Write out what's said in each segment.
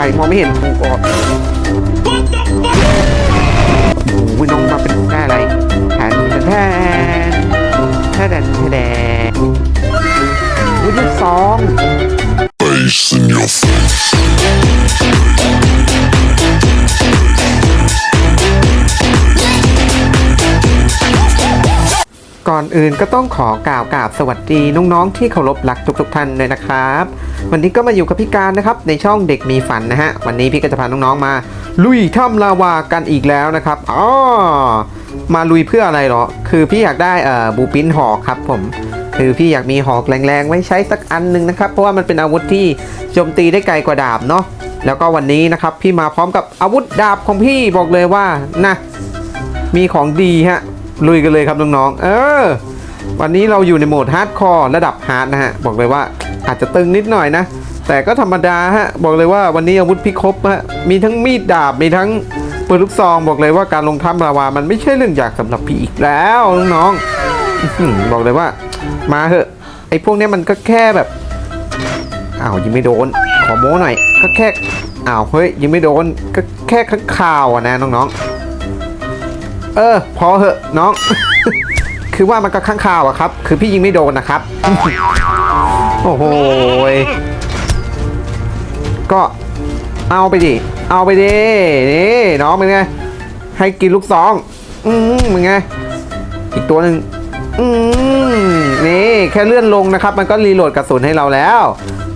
ายมองไม่เห็นกูก็โอ้ยน้องมาเป็นได้อะไรแทนแทนแทนแทนแทนอุ้ยลูกซอง Face in your face. ก่อนอื่นก็ต้องขอกล่าวกราบสวัสดีน้องๆที่เคารพรักทุกๆท่านเลยนะครับ วันนี้ก็มาอยู่กับพี่การนะครับในช่องเด็กมีฝันนะฮะวันนี้พี่ก็จะพาน้องๆมา ลุยถ้ำลาวากันอีกแล้วนะครับอ๋อมาลุยเพื่ออะไรเหรอ คือพี่อยากได้เอ่อบูปินหอกครับผม คือพี่อยากมีหอกแรงๆไว้ใช้สักอันหนึ่งนะครับ เพราะว่ามันเป็นอาวุธที่โจมตีได้ไกลกว่าดาบเนาะแล้วก็วันนี้นะครับพี่มาพร้อมกับอาวุธดาบของพี่บอกเลยว่านะมีของดีฮะลุยกันเลยครับน้องๆเออ วันนี้เราอยู่ในโหมดฮาร์ดคอร์ระดับฮาร์ดนะฮะบอกเลยว่า อาจจะตึงนิดหน่อยนะ แต่ก็ธรรมดาฮะ บอกเลยว่าวันนี้อาวุธพี่ครบฮะ มีทั้งมีดดาบ มีทั้งปืนลูกซองบอกเลยว่าการลงถ้ำลาวา มันไม่ใช่เรื่องยากสำหรับพี่อีกแล้วน้องๆบอกเลยว่า มาเถอะไอ้พวกนี้มันก็แค่แบบอ้าวยิงไม่โดน ขอโม้หน่อย ก็แค่อ้าวเฮ้ยยิงไม่โดนก็แค่ข้างข่าวอะนะน้องๆ เออ พอเหอะน้อง คือว่ามันก็ข้างข่าวอะครับ คือพี่ยิงไม่โดนนะครับ โอ้โหยก็เอาไปดิ เอาไปดิ นี่น้องเป็นไง ให้กินลูกซอง อืมเป็นไง อีกตัวหนึ่งอืมนี่แค่เลื่อนลงนะครับ มันก็รีโหลดกระสุนให้เราแล้ว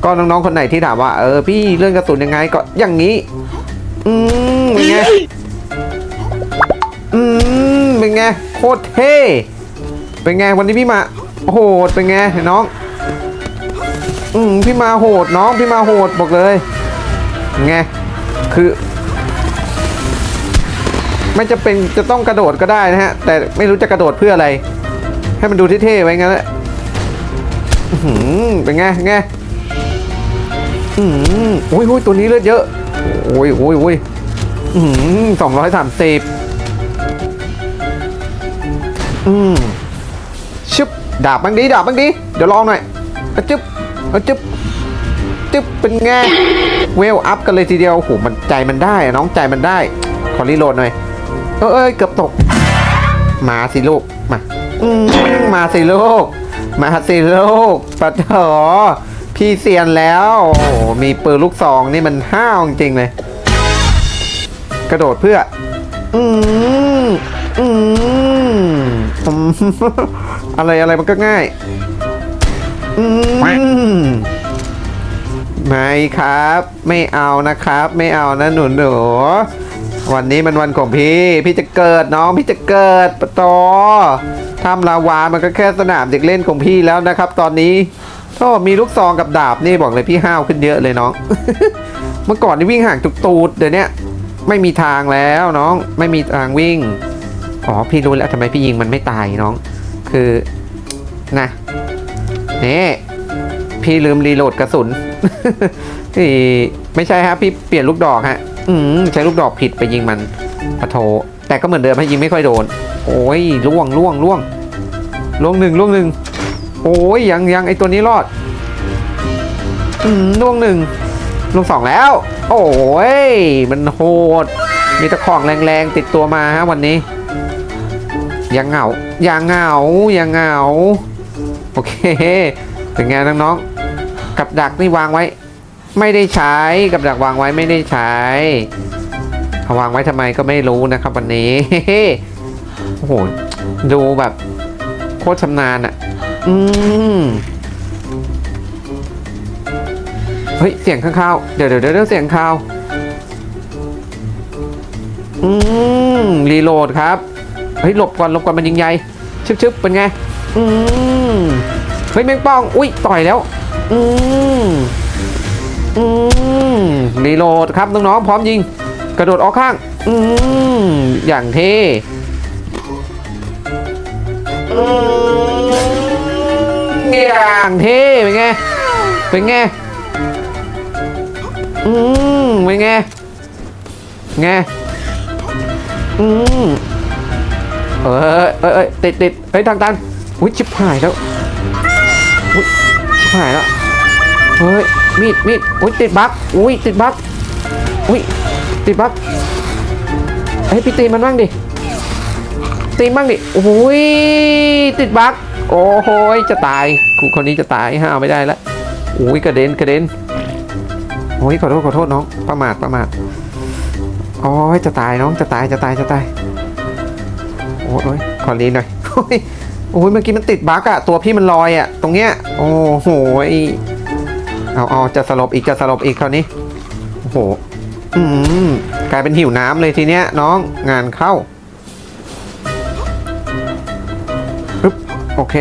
ก็น้องๆคนไหนที่ถามว่า เออพี่เลื่อนกระสุนยังไงก็อย่างนี้ อืมเป็นไง อืมเป็นไงโคตรเท่ เป็นไงวันนี้พี่มาโหดเป็นไงน้อง อืมพี่มาโหดน้องพี่มาโหดบอกเลยไงคือ ไม่จะเป็นจะต้องกระโดดก็ได้นะฮะ แต่ไม่รู้จะกระโดดเพื่ออะไร ให้มันดูเท่ๆไว้งั้นแหละอื้อหือเป็นไงไงอืมโอ้ยโอ้ยตัวนี้เลือดเยอะโอ้ยโอ้ยโอ้ยอืมสองร้อยสามสิบอืมชึบดาบบ้างดีดาบบ้างดีเดี๋ยวลองหน่อยจึ๊บ เอะจึ๊บจึ๊บเป็นไงเวลอัพกันเลยทีเดียวโหมันใจมันได้น้องใจมันได้ ขอรีโหลดหน่อยเออเอ้ยเกือบตก มาสิลูกมาอืมาสิลูกมาสิลูกปะเถอพี่เซียนแล้วโอ้มีปืนลูกซองนี่มันห้าวจริงเลย กระโดดเพื่อ อืมอืมอะไรอะไรมันก็ง่าย ไม่ครับ ไม่เอานะครับ ไม่เอานะหนูหนูวันนี้มันวันของพี่ พี่จะเกิดน้องพี่จะเกิดปะตอทำลาวามันก็แค่สนามเด็กเล่นของพี่แล้วนะครับ ตอนนี้ก็มีลูกซองกับดาบนี่บอกเลยพี่ห้าวขึ้นเยอะเลยน้อง เมื่อก่อนนี่วิ่งห่างจุกตูดเดี๋ยวนี้ไม่มีทางแล้วน้องไม่มีทางวิ่งอ๋อพี่รู้แล้วทำไมพี่ยิงมันไม่ตายน้อง คือนะ นี่พี่ลืมรีโหลดกระสุนที่ไม่ใช่ฮะพี่เปลี่ยนลูกดอกฮะ อืมใช้ลูกดอกผิดไปยิงมันปะโถแต่ก็เหมือนเดิมให้ยิงไม่ค่อยโดน โอ้ยล่วงล่วงล่วงล่วงหนึ่งล่วงหนึ่งโอ้ยยังยังไอตัวนี้รอด อืมล่วงหนึ่งล่วงสองแล้ว โอ้ยมันโหด มีตะของแรงๆติดตัวมาฮะวันนี้ยังเหงายังเหงายังเหงา โอเคเป็นไงน้องๆกับดักนี่วางไว้ ไม่ได้ใช้กับดักวางไว้ไม่ได้ใช้เอาวางไว้ทำไมก็ไม่รู้นะครับวันนี้โอ้โหดูแบบโคตรชำนาญอะ อืมเฮ้ยเสียงข้างๆเดี๋ยวเดี๋ยวเดี๋ยวเสียงข้าวอืมรีโหลดครับ เฮ้ยหลบก่อนหลบก่อนมันยิงใหญ่ชึบชึบเป็นไง อืม เฮ้ยแมงป่อง อุ้ยต่อยแล้ว อืมอืมรีโหลดครับน้องๆพร้อมยิง กระโดดออกข้าง อืมอย่างเท่อืมอย่างเท่เป็นไง เป็นไง อืมเป็นไง ไง อืมเอ้ยเอ้ยเอ้ยติดติดเฮ้ยทางตันอุ้ยชิบหายแล้ว อุ้ยหายแล้วเฮ้ยมีดมีดอุ้ยติดบั๊กอุ้ยติดบั๊กอุ้ยติดบั๊กเฮ้ยพี่ตีมันบ้างดิตีบ้างดิโอ้ยติดบั๊กโอ้โหยจะตายกูคนนี้จะตายห้าวไม่ได้แล้วโอ้ยกระเด็นกระเด็นโอ้ยขอโทษขอโทษน้องประมาทประมาทโอ้ยจะตายน้องจะตายจะตายจะตายโอ้ยขอรีนหน่อย โอ้ยเมื่อกี้มันติดบั๊กอะตัวพี่มันลอยอะตรงเนี้ย โอ้โหเอาเอาจะสลบอีกจะสลบอีกคราวนี้โอ้โหอืมกลายเป็นหิวน้ำเลยทีเนี้ยน้องงานเข้าปึ๊บโอเค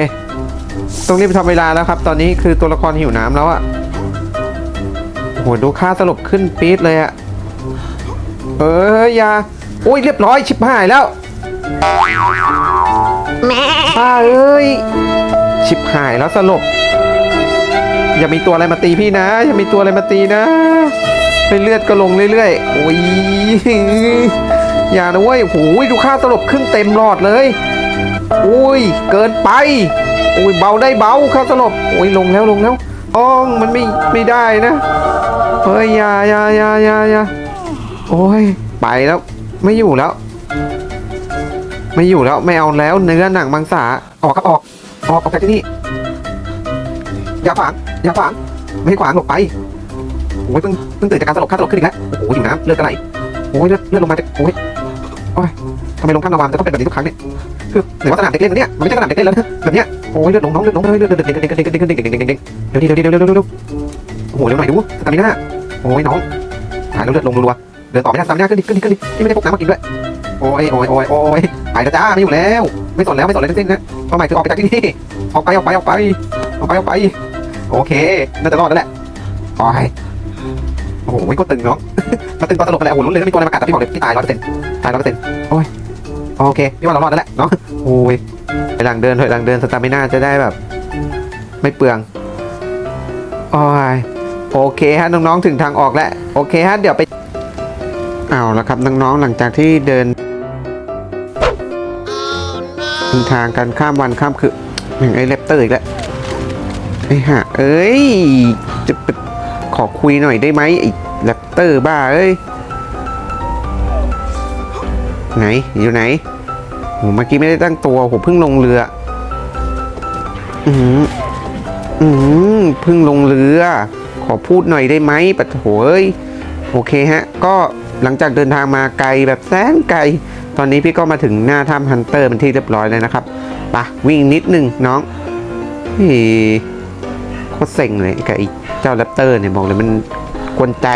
ตรงนี้ไปทำเวลาแล้วครับ ตอนนี้คือตัวละครหิวน้ำแล้วอะโอ้โหดูค่าสลบขึ้นปี๊ดเลยอะเอ้ยยาโอ้ยเรียบร้อยชิบหายแล้ว ป้าเอ้ย ชิบหายแล้วสลบ อย่ามีตัวอะไรมาตีพี่นะ อย่ามีตัวอะไรมาตีนะไปเลือดก็ลงเรื่อยๆ โอ้ย อย่านะเว้ยโอ้โหดูค่าสลบขึ้นเต็มหลอดเลยอุ้ย เกินไปอุ้ยเบาได้เบาครับสลบโอ้ยลงแล้วลงแล้วอ้องมันไม่ไม่ได้นะเฮ้ยอยาอยาอยาอยาอยาโอ้ย ไปแล้ว ไม่อยู่แล้ว ไม่อยู่แล้วไม่เอาแล้วเนื้อหนังมังสาออกครับออก ออกออกจากที่นี่อย่าขวางอย่าขวางไม่ให้ขวางหลบไปโอ้ยเพิ่งเพิ่งตื่นจากการสลบค่าสลบขึ้นอีกแล้วโอ้โหหิวน้ำเลือดกระไหลโอ้ยเลือดเลือดลงมาจากโอ้ยโอ้ยทำไมลงข้างนาวามจะต้องเป็นแบบนี้ทุกครั้งเนี่ยคือหรือว่าสนามเด็กเล่นนะเนี่ยมันไม่ใช่สนามเด็กเล่นแล้วแบบเนี้ยโอ้ยเลือดลงน้องเลือดลงเลยเลือดเลือดเด็กเด็กเด็กเด็กเด็กเด็กเด็กเด็กเด็กเด็กเดี๋ยวดิเดี๋ยวดิเดี๋ยวเดี๋ยวเดี๋ยวเดี๋ยวโอ้โหเร็วหน่อยดูสตามิน่าโอ้ยน้องหายแล้วเลือดลงรัว เดินต่อไม่ได้สตามิน่าขึ้นดิขึ้นดิขึ้นดินี่ไม่ได้พกน้ำมากินด้วยโอ้ยโอ้ยโอ้ยโอ้ยไปแล้วจ้าไม่อยู่แล้ว ไม่สนแล้วไม่สนอะไรทั้งสิ้นนะเป้าหมายคือออกไปจากที่นี่ออกไปออกไปออกไปออกไปออกไป โอเคน่าจะรอดแล้วแหละไปโอ้โหก็ตึงน้องมาตึงตอนสลบไปแล้วโอ้โหลุ้นเลยไม่มีตัวอะไรมากัดแต่พี่บอกเลยพี่ตายร้อยเปอร์เซ็นต์ตายร้อยเปอร์เซ็นต์โอ้ยโอเคพี่ว่าเรารอดแล้วแหละเนาะโอ้ยถอยหลังเดินถอยหลังเดินสตามิน่าจะได้แบบ ไม่เปลืองโอ้ยโอเคฮะน้องๆถึงทางออกแล้วโอเคฮะเดี๋ยวไป เอาละครับน้องๆหลังจากที่เดินทางกันข้ามวันข้ามคืนอย่างไอ้เลปเตอร์อีกแล้วไอ้ห่าเอ้ยจะขอคุยหน่อยได้ไหมไอ้เลปเตอร์บ้าเอ้ยไหนอยู่ไหนโหเมื่อกี้ไม่ได้ตั้งตัวผมเพิ่งลงเรือ อืมอืมเพิ่งลงเรือ ขอพูดหน่อยได้ไหมปะโถเอ้ยโอเคฮะ ก็ หลังจากเดินทางมาไกลแบบแสนไกล ตอนนี้พี่ก็มาถึงหน้าถ้ำฮันเตอร์เป็นที่เรียบร้อยเลยนะครับไปะวิ่งนิดนึงน้องเฮ้ยโคตรเซ็งเลยกับไอ้เจ้าแรปเตอร์เนี่ยบอกเลยมันกวนใจ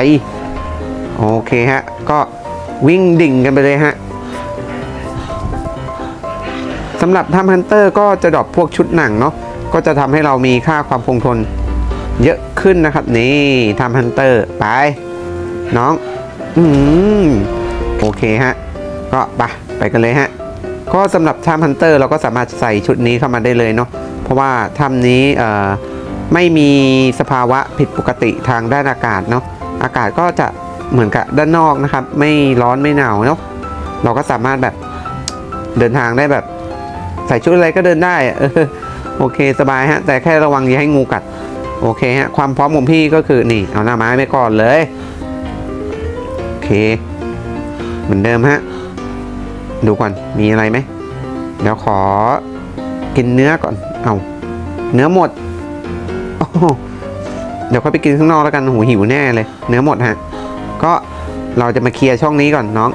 โอเคฮะ ก็วิ่งดิ่งกันไปเลยฮะสำหรับทำฮันเตอร์ก็จะดรอปพวกชุดหนังเนาะก็จะทำให้เรามีค่าความคงทนเยอะขึ้นนะครับ นี่ทำฮันเตอร์ไป น้อง อืมโอเคฮะ ก็ไปไปกันเลยฮะ ก็สำหรับถ้ำฮันเตอร์เราก็สามารถใส่ชุดนี้เข้ามาได้เลยเนาะเพราะว่าถ้ำนี้เอ่อไม่มีสภาวะผิดปกติทางด้านอากาศเนาะอากาศก็จะเหมือนกับด้านนอกนะครับ ไม่ร้อนไม่หนาวเนาะเราก็สามารถแบบเดินทางได้แบบ ใส่ชุดอะไรก็เดินได้เออโอเคสบายฮะ แต่แค่ระวังอย่าให้งูกัด โอเคฮะ ความพร้อมของพี่ก็คือนี่ เอาหน้าไม้ไปก่อนเลย เค เหมือนเดิมฮะ ดูก่อน มีอะไรไหม เดี๋ยวขอกินเนื้อก่อน เอาเนื้อหมด เดี๋ยวค่อยไปกินข้างนอกแล้วกัน หูหิวแน่เลย เนื้อหมดฮะ ก็เราจะมาเคลียร์ช่องนี้ก่อนน้อง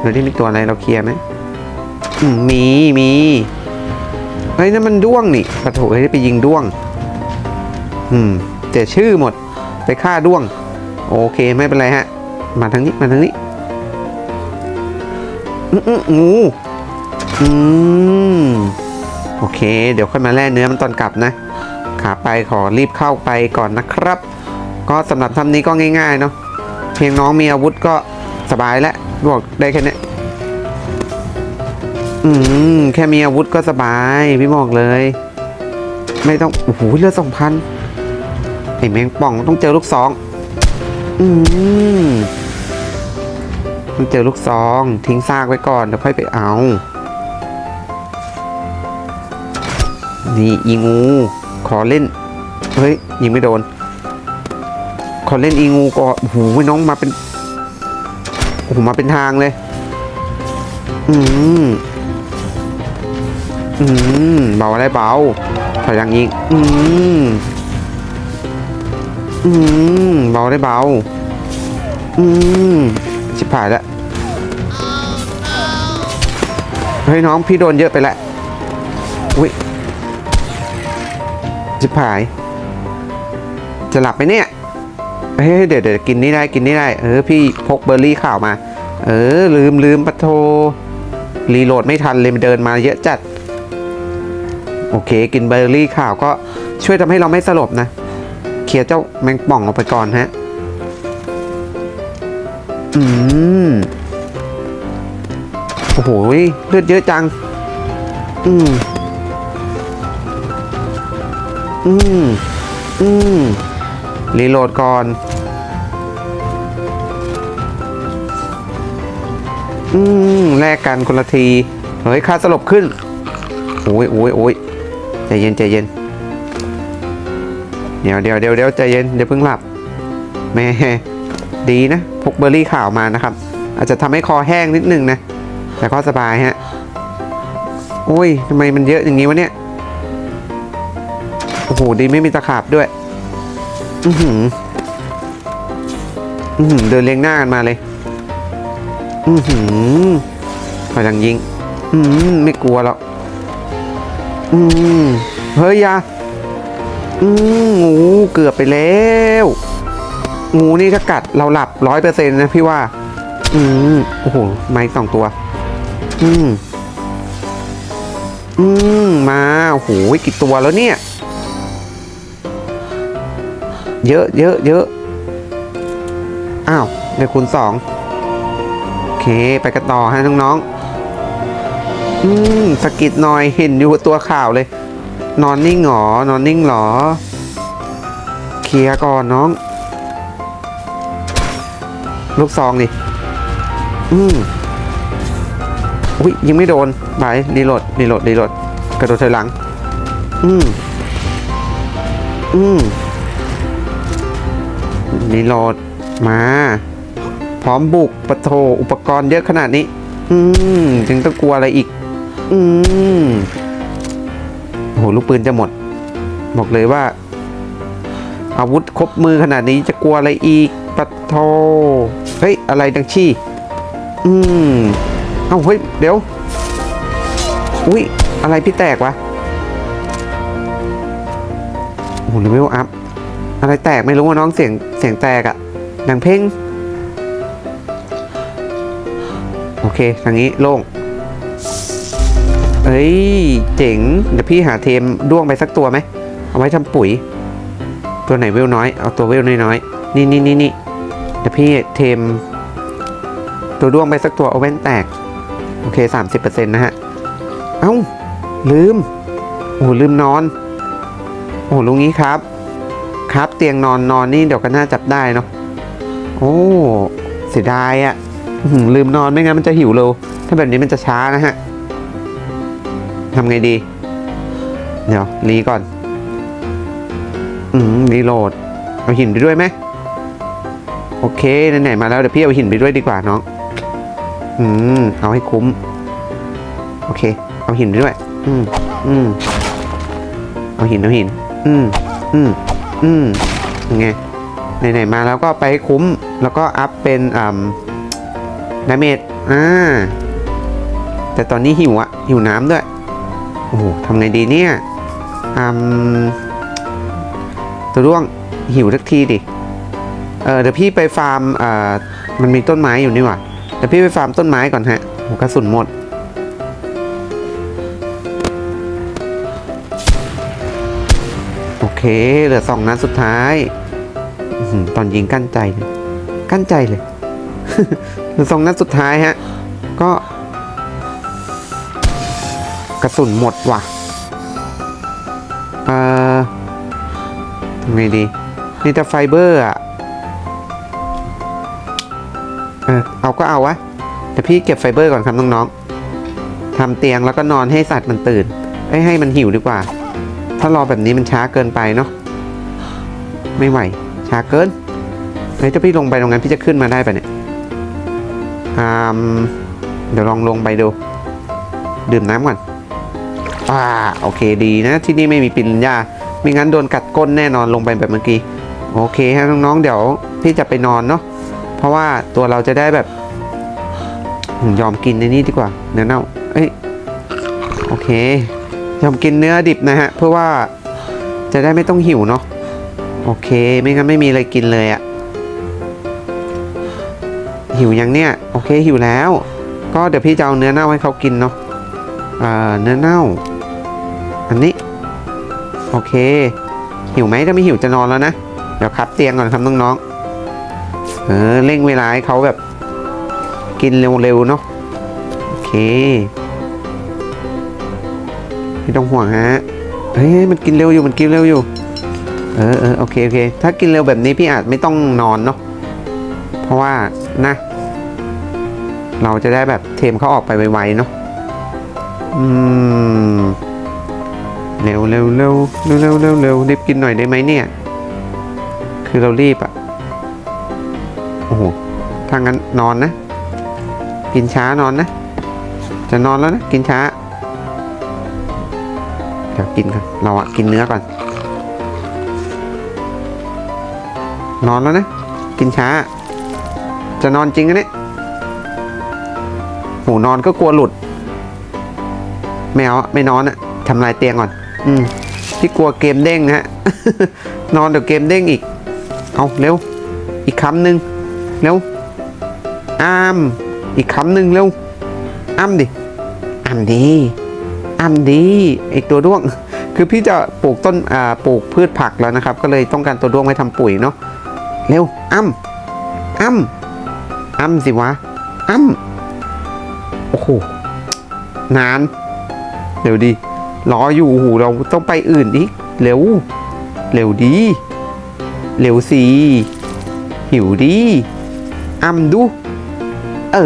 เดี๋ยวที่มีตัวอะไรเราเคลียร์ไหมมีมีเฮ้ยนั่นมันด้วงนี่ปะโถเฮ้ยไปยิงด้วง อืมเสียชื่อหมด ไปฆ่าด้วง โอเคไม่เป็นไรฮะ มาทางนี้ มาทางนี้ อืมอืมงูอืมโอเค เดี๋ยวค่อยมาแล่เนื้อมันตอนกลับนะ ขาไปขอรีบเข้าไปก่อนนะครับ ก็สำหรับทำนี้ก็ง่ายๆเนาะ เพียงน้องมีอาวุธก็สบายแล้วบอกได้แค่นี้อืมแค่มีอาวุธก็สบายพี่บอกเลย ไม่ต้อง โอ้โหเลือดสองพันไอ้แมงป่องต้องเจอลูกซอง อืม ต้องเจอลูกซองทิ้งซากไว้ก่อนเดี๋ยวค่อยไปเอา นี่อีงู ขอเล่น เฮ้ยยิงไม่โดน ขอเล่นอีงูก่อนโอ้โหน้องมาเป็นโอ้โหมาเป็นทางเลย อืมอืมเบาได้เบาถอยหลังอีก อืมอืมเบาได้เบา อืม ชิบหายแล้วเฮ้ยน้องพี่โดนเยอะไปแล้วอุ้ยชิบหาย จะหลับไหมเนี่ยเฮ้ยเดี๋ยวเดี๋ยวกินนี่ได้กินนี่ได้เออพี่พกเบอร์รี่ข่าวมา เออ ลืมลืมปะโทรีโหลดไม่ทันเลยเดินมาเยอะจัด โอเค กินเบอร์รี่ข่าวก็ช่วยทำให้เราไม่สลบนะ เคลียร์เจ้าแมงป่องออกไปก่อนฮะ อืมโอ้โหเลือดเยอะจัง อืมอืมอืมรีโหลดก่อน อืมแลกกันคนละที เฮ้ยค่าสลบขึ้น โอ้ยโอ้ยโอ้ยใจเย็นใจเย็น เดี๋ยวเดี๋ยวเดี๋ยวเดี๋ยวใจเย็นเดี๋ยวเพิ่งหลับแม่ ดีนะพกเบอร์รี่ขาวมานะครับ อาจจะทำให้คอแห้งนิดนึงนะ แต่ก็สบายฮะโอ้ยทำไมมันเยอะอย่างนี้วะเนี่ยโอ้โหดีไม่มีตะขาบด้วย อือหืออือหือเดินเรียงหน้ากันมาเลย อือหือถอยหลังยิง อืมไม่กลัวหรอกอืมเฮ้ยยาอืมงูเกือบไปแล้ว งูนี่ถ้ากัดเราหลับร้อยเปอร์เซ็นต์นะพี่ว่า อืมโอ้โหไม้สองตัว อืม อืม มาโอ้โหกี่ตัวแล้วเนี่ย เยอะเยอะเยอะอ้าวในคูณสองโอเค ไปกันต่อฮะน้องๆอืมสกิดหน่อยเห็นอยู่ตัวข่าวเลย นอนนิ่งหรอนอนนิ่งหรอ เคลียร์ก่อนน้อง ลูกซองดิอืมอุ้ยยิงไม่โดนไปรีโหลดรีโหลดรีโหลดกระโดดถอยหลัง อืมอืมรีโหลดมา พร้อมบุกปะโทอุปกรณ์เยอะขนาดนี้ อืมจึงต้องกลัวอะไรอีก อืมโอ้โหลูกปืนจะหมด บอกเลยว่า อาวุธครบมือขนาดนี้จะกลัวอะไรอีก ปะโทเฮ้ย อะไรดังชี่อืม เอ้า เฮ้ย เดี๋ยว อุ้ย อะไรพี่แตกวะ โอ้โหเลเวลอัพ อะไรแตกไม่รู้ว่าน้องเสียงเสียงแตกอะดังเพ่ง โอเค ทางนี้โล่งเอ้ย เจ๋ง เดี๋ยวพี่หาเทมด้วงไปสักตัวไหม เอาไว้ทำปุ๋ย ตัวไหนเวลน้อย เอาตัวเวลน้อยๆ นี่นี่นี่นี่ เดี๋ยวพี่เทม ตัวด้วงไปสักตัวเอาแว่นแตก โอเค 30%นะฮะ เอ้า ลืม โอ้ลืมนอน โอ้ลุงนี้ครับ ครับเตียงนอนนอนนี่เดี๋ยวก็น่าจับได้เนาะโอ้เสียดายอะ่ะลืมนอนไม่งั้นมันจะหิวเร็ว ถ้าแบบนี้มันจะช้านะฮะทำไงดี เดี๋ยวรีก่อน อืมรีโหลด เอาหินไปด้วยไหม โอเคไหนๆมาแล้วเดี๋ยวพี่เอาหินไปด้วยดีกว่าน้องอืมเอาให้คุ้ม โอเค เอาหินไปด้วย อืมอืมเอาหินเอาหิน อืมอืมอืมยังไงไหนๆมาแล้วก็ไปให้คุ้ม แล้วก็อัพเป็นอ่าดาเมจอ่าแต่ตอนนี้หิวอะหิวน้ำด้วยโอ้โหทำไงดีเนี่ยอืมตัวร่วงหิวสักทีดิ เออเดี๋ยวพี่ไปฟาร์มอ่ามันมีต้นไม้อยู่นี่หว่าเดี๋ยวพี่ไปฟาร์มต้นไม้ก่อนฮะหกระสุนหมด โอเค เหลือสองนัดสุดท้าย ตอนยิงกั้นใจเลยกั้นใจเลยเหลือสองนัดสุดท้ายฮะ ก็ กระสุนหมดว่ะ เอ่อทำไงดีนี่แต่ไฟเบอร์อะ เออเอาก็เอาวะแต่พี่เก็บไฟเบอร์ก่อนครับน้องๆทำเตียงแล้วก็นอนให้สัตว์มันตื่นไอ้ให้มันหิวดีกว่า ถ้ารอแบบนี้มันช้าเกินไปเนาะไม่ไหว ช้าเกินเฮ้ยถ้าพี่ลงไปตรงนั้นพี่จะขึ้นมาได้ปะเนี่ยอ่าเดี๋ยวลองลงไปดู ดื่มน้ำก่อนอ่าโอเคดีนะ ที่นี่ไม่มีปินยาไม่งั้นโดนกัดก้นแน่นอนลงไปแบบเมื่อกี้ โอเคฮะน้องๆเดี๋ยวพี่จะไปนอนเนาะเพราะว่า ตัวเราจะได้แบบยอมกินในนี้ดีกว่า เนื้อเน่าเอ้ยโอเค ยอมกินเนื้อดิบนะฮะ เพื่อว่าจะได้ไม่ต้องหิวเนาะโอเค ไม่งั้นไม่มีอะไรกินเลยอะหิวยังเนี่ย โอเคหิวแล้ว ก็เดี๋ยวพี่จะเอาเนื้อเน่าให้เขากินเนาะเอ่อเนื้อเน่า อันนี้ โอเค หิวไหมถ้าไม่หิวจะนอนแล้วนะ เดี๋ยวคัดเตียงก่อนครับน้องๆ เออเร่งเวลาให้เขาแบบ กินเร็วๆเนาะโอเค ไม่ต้องห่วงฮะเฮ้ยมันกินเร็วอยู่มันกินเร็วอยู่ เออเออโอเคโอเค ถ้ากินเร็วแบบนี้พี่อาจไม่ต้องนอนเนาะเพราะว่านะ เราจะได้แบบเทมเขาออกไปไวๆเนาะอืมเร็วเร็วเร็วเร็วเร็วเร็วเร็วรีบกินหน่อยได้ไหมเนี่ย คือเรารีบอะ โอ้โหถ้างั้นนอนนะ กินช้านอนนะ จะนอนแล้วนะกินช้า เดี๋ยวกินกันเราอะกินเนื้อก่อน นอนแล้วนะ กินช้า จะนอนจริงอะเนี่ยหูนอนก็กลัวหลุดไม่เอาอะไม่นอนอะทำลายเตียงก่อน อืมที่กลัวเกมเด้งนะฮะ นอนเดี๋ยวเกมเด้งอีก เอาเร็ว อีกคำหนึ่ง เร็วอ้าม อีกคำหนึ่งเร็วอ้ามดิอ้ามดีอ้ามดีไอตัวด้วง คือพี่จะปลูกต้นอ่าปลูกพืชผักแล้วนะครับ ก็เลยต้องการตัวด้วงไว้ทำปุ๋ยเนาะเร็วอ้ำอ้ำอ้ำสิวะอ้ำโอ้โหนาน เร็วดีรออยู่โอ้โหเราต้องไปอื่นอีกเร็ว เร็วดี เร็วสิหิวดี อ้ำดู เอ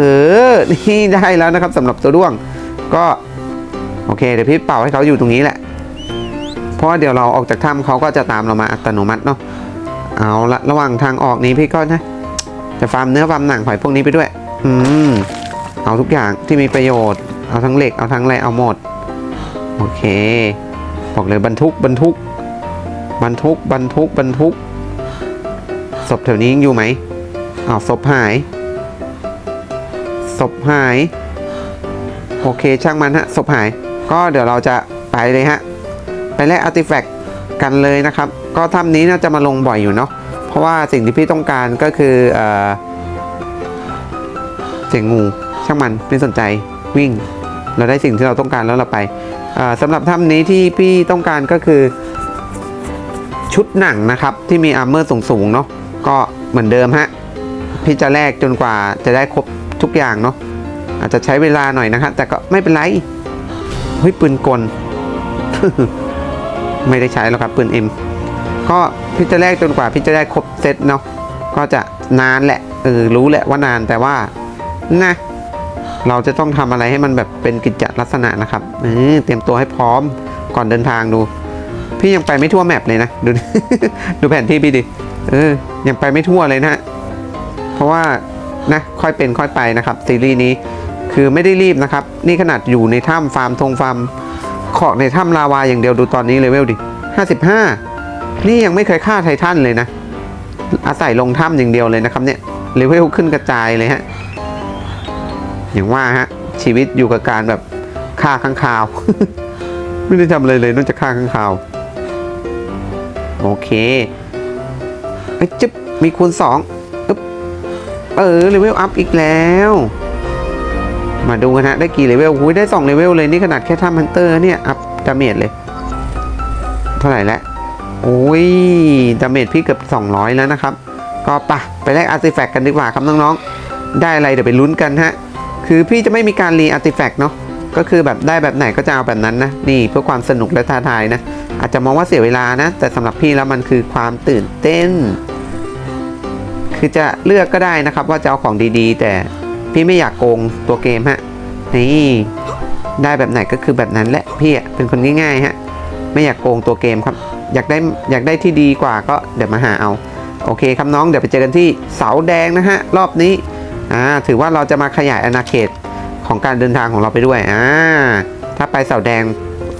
อ นี่ได้แล้วนะครับสำหรับตัวด้วง ก็โอเค เดี๋ยวพี่เป่าให้เขาอยู่ตรงนี้แหละ เพราะว่าเดี๋ยวเราออกจากถ้ำเขาก็จะตามเรามาอัตโนมัติเนาะ เอาละระหว่างทางออกนี้พี่ก็นะ จะฟาร์มเนื้อฟาร์มหนังหอยพวกนี้ไปด้วย อืม เอาทุกอย่างที่มีประโยชน์ เอาทั้งเหล็ก เอาทั้งอะไร เอาหมด โอเค บอกเลยบรรทุกบรรทุก บรรทุกบรรทุกบรรทุก ศพแถวนี้ยังอยู่ไหม อ้าวศพหายศพหาย โอเคช่างมันฮะศพหาย ก็เดี๋ยวเราจะไปเลยฮะ ไปแลกอาร์ติแฟกต์กันเลยนะครับ ก็ถ้ำนี้น่าจะมาลงบ่อยอยู่เนาะเพราะว่าสิ่งที่พี่ต้องการก็คือเออเสียงงูช่างมันไม่สนใจวิ่ง เราได้สิ่งที่เราต้องการแล้วเราไปสำหรับถ้ำนี้ที่พี่ต้องการก็คือ ชุดหนังนะครับ ที่มีอาร์เมอร์สูงๆเนาะก็เหมือนเดิมฮะ พี่จะแลกจนกว่าจะได้ครบทุกอย่างเนาะอาจจะใช้เวลาหน่อยนะครับแต่ก็ไม่เป็นไรเฮ้ยปืนกล ไม่ได้ใช้แล้วครับปืน M ก็พี่จะแลกจนกว่าพี่จะได้ครบเซตเนาะก็จะนานแหละเออรู้แหละว่านานแต่ว่านะเราจะต้องทำอะไรให้มันแบบเป็นกิจจลักษณะนะครับเออเตรียมตัวให้พร้อมก่อนเดินทางดู พี่ยังไปไม่ทั่วแมปเลยนะดูดูแผนที่พี่ดิเออยังไปไม่ทั่วเลยนะ ราะว่านะค่อยเป็นค่อยไปนะครับซีรีส์นี้คือไม่ได้รีบนะครับ นี่ขนาดอยู่ในถ้ำฟาร์มทงฟาร์มของในถ้ำลาวาอย่างเดียวดูตอนนี้เลเวลดิ 55 นี่ยังไม่เคยฆ่าไททันเลยนะ อาศัยลงถ้ำอย่างเดียวเลยนะครับเนี่ยเลเวลขึ้นกระจายเลยฮะ อย่างว่าฮะ ชีวิตอยู่กับการแบบฆ่าข้างคาว ไม่ได้ทำอะไรเลยนอกจากฆ่าข้างคาว โอเคไอ้จึ๊บมีคูณสอง เออเลเวลอัพอีกแล้ว มาดูกันฮะ ได้กี่เลเวลหุยได้2เลเวลเลยนี่ขนาดแค่ถ้ำฮันเตอร์เนี่ย อัพดาเมจเลย เท่าไหร่แล้วโอ้ยดาเมจพี่เกือบ 200 แล้วนะครับ ก็ปะไปแลกอาร์ติแฟกต์กันดีกว่าครับน้องๆ ได้อะไรเดี๋ยวไปลุ้นกันฮะ คือพี่จะไม่มีการรีอาร์ติแฟกต์เนาะก็คือแบบได้แบบไหนก็จะเอาแบบนั้นนะ นี่เพื่อความสนุกและท้าทายนะ อาจจะมองว่าเสียเวลานะ แต่สำหรับพี่แล้วมันคือความตื่นเต้น คือจะเลือกก็ได้นะครับว่าจะเอาของดีๆ แต่พี่ไม่อยากโกงตัวเกมฮะนี่ได้แบบไหนก็คือแบบนั้นแหละพี่เป็นคนง่ายๆฮะไม่อยากโกงตัวเกมครับ อยากได้อยากได้ที่ดีกว่าก็เดี๋ยวมาหาเอา โอเคครับน้องเดี๋ยวไปเจอกันที่เสาแดงนะฮะรอบนี้อ่าถือว่าเราจะมาขยายอาณาเขตของการเดินทางของเราไปด้วยอ่าถ้าไปเสาแดง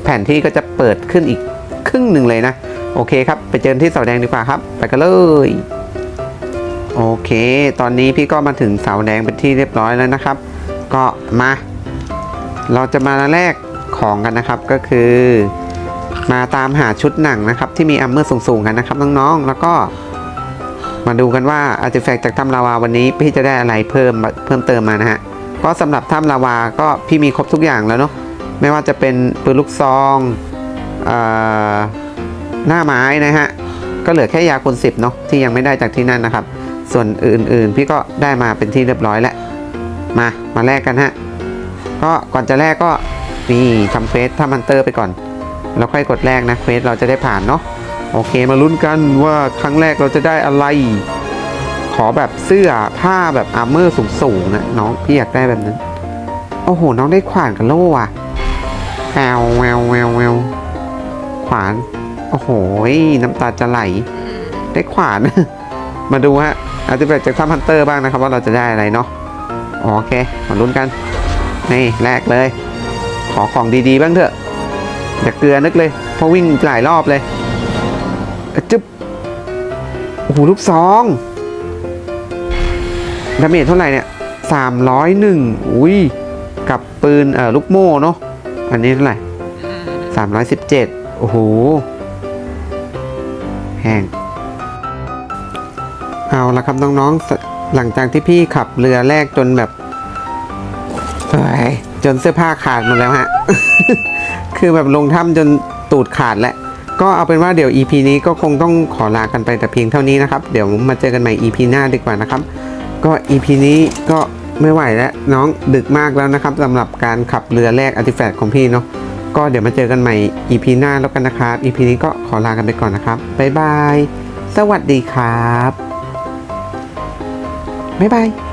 แผนที่ก็จะเปิดขึ้นอีกครึ่งหนึ่งเลยนะ โอเคครับ ไปเจอที่เสาแดงดีกว่าครับ ไปกันเลย โอเค ตอนนี้พี่ก็มาถึงเสาแดงเป็นที่เรียบร้อยแล้วนะครับ ก็มา เราจะมาแลกของกันนะครับก็คือ มาตามหาชุดหนังนะครับ ที่มีอัมเมอร์สูงๆกันนะครับน้องๆแล้วก็มาดูกันว่าอาร์ติแฟกต์จากถ้ำลาวาวันนี้พี่จะได้อะไรเพิ่มเพิ่มเติมมานะฮะก็สำหรับถ้ำลาวาก็พี่มีครบทุกอย่างแล้วเนาะไม่ว่าจะเป็นปืนลูกซองอหน้าไม้นะฮะก็เหลือแค่ยาคูณสิบเนาะที่ยังไม่ได้จากที่นั่นนะครับ ส่วนอื่นๆ พี่ก็ได้มาเป็นที่เรียบร้อยแล้วมามาแลกกันฮะก็ก่อนจะแลกก็นี่ทำเควสถ้ำฮันเตอร์ไปก่อนแล้วค่อยกดแลกนะเควสเราจะได้ผ่านเนาะโอเคมาลุ้นกันว่าครั้งแรกเราจะได้อะไร ขอแบบเสื้อผ้าแบบอาร์เมอร์สูงๆนะน้องพี่อยากได้แบบนั้น โอ้โห น้องได้ขวานกับโล่อะแววแววแววแววขวาน โอ้โหน้ำตาจะไหล ได้ขวาน มาดูฮะอาจจะแบบจากทัมฮันเตอร์บ้างนะครับ ว่าเราจะได้อะไรเนาะโอเคมาลุ้นกัน นี่แรกเลย ขอของดีๆ บ้างเถอะอย่าเกลือนึกเลย เพราะวิ่งหลายรอบเลยจึ๊บโอ้โหลูกซองดาเมจเท่าไหร่เนี่ยสามร้อยหนึ่งอุ้ยกับปืนเอ่อลูกโม่เนาะอันนี้เท่าไหร่สามร้อยสิบเจ็ดโอ้โหแพง เอาละครับน้องๆ หลังจากที่พี่ขับเรือแรกจนแบบเฮ้ยจนเสื้อผ้าขาดหมดแล้วฮะ คือแบบลงถ้ำจนตูดขาดแล้ว ก็เอาเป็นว่าเดี๋ยว EP นี้ก็คงต้องขอลากันไปแต่เพียงเท่านี้นะครับ เดี๋ยวมาเจอกันใหม่ EP หน้าดีกว่านะครับ ก็ EP นี้ก็ไม่ไหวแล้วน้องดึกมากแล้วนะครับสำหรับการขับเรือแรกอาร์ติแฟกต์ของพี่เนาะ ก็เดี๋ยวมาเจอกันใหม่ EP หน้าแล้วกันนะครับ EP นี้ก็ขอลากันไปก่อนนะครับ บ๊ายบาย สวัสดีครับ บ๊ายบาย